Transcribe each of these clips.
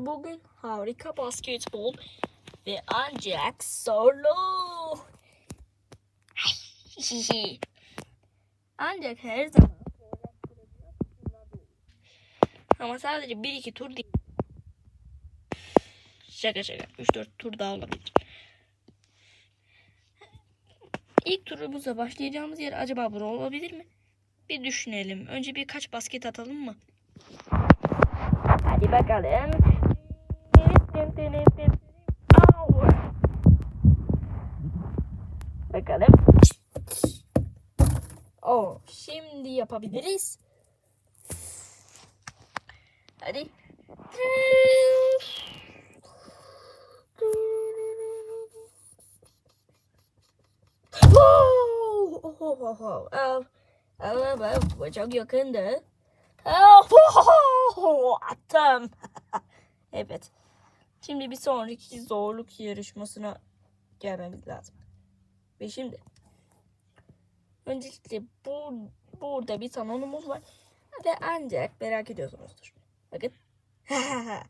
Bugün harika basketbol ve ancak solo. ancak her zaman ama sadece 1-2 tur değil. Şaka şaka. 3-4 tur daha olabilir. İlk turumuza başlayacağımız yer acaba bura olabilir mi? Bir düşünelim. Önce birkaç basket atalım mı? Hadi bakalım. Au. Bakalım. Oh, şimdi yapabiliriz. Hadi. Oh, oh, oh, oh, oh. Oh, oh, oh, bu çok yakındı. Oh, oh, oh, attım. evet. Şimdi bir sonraki zorluk yarışmasına gelmemiz lazım. Ve şimdi öncelikle bu, burada bir salonumuz var. Ve ancak merak ediyorsunuzdur. Bakın.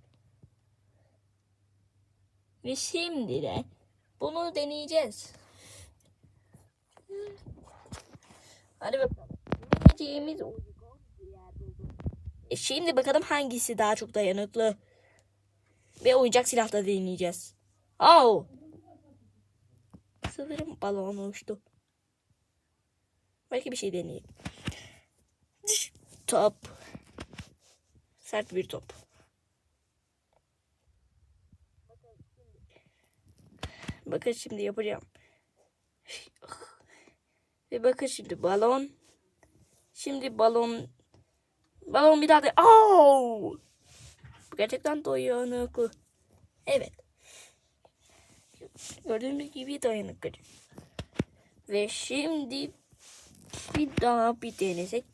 Ve şimdi de bunu deneyeceğiz. Hadi bakalım. Deneyeceğimiz e şimdi bakalım hangisi daha çok dayanıklı. Ve oyuncak silahla deneyeceğiz. Oh! Sanırım balon uçtu. Belki bir şey deneyelim. Top. Sert bir top. Bakın şimdi yapacağım. Ve bakın şimdi balon. Şimdi balon. Balon bir daha da. Oh! Gerçekten dayanıklı. Evet. Gördüğünüz gibi dayanıklı. Ve şimdi bir daha bir denesek.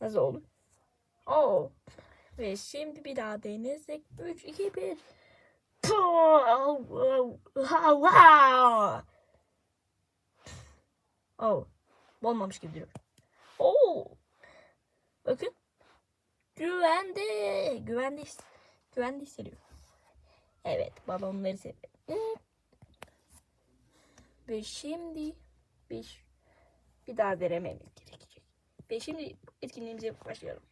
Nasıl olur? Oh. Ve şimdi bir daha denesek. 3, 2, 1. Oh. Olmamış gibi duruyor. Oh. Bakın. Güvende. Güvende, güvende hissediyor. Evet. Balonları seviyorum. Ve şimdi bir, bir daha denememiz gerekecek. Ve şimdi etkinliğimize başlayalım.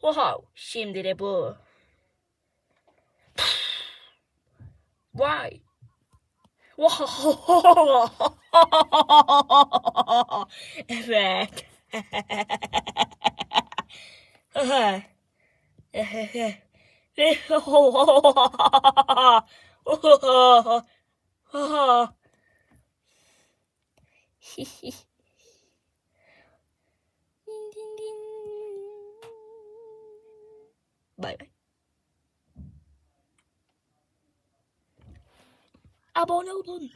Wow, şimdi de bu. Vay. Wow. evet. Ding, ding, Abone olun.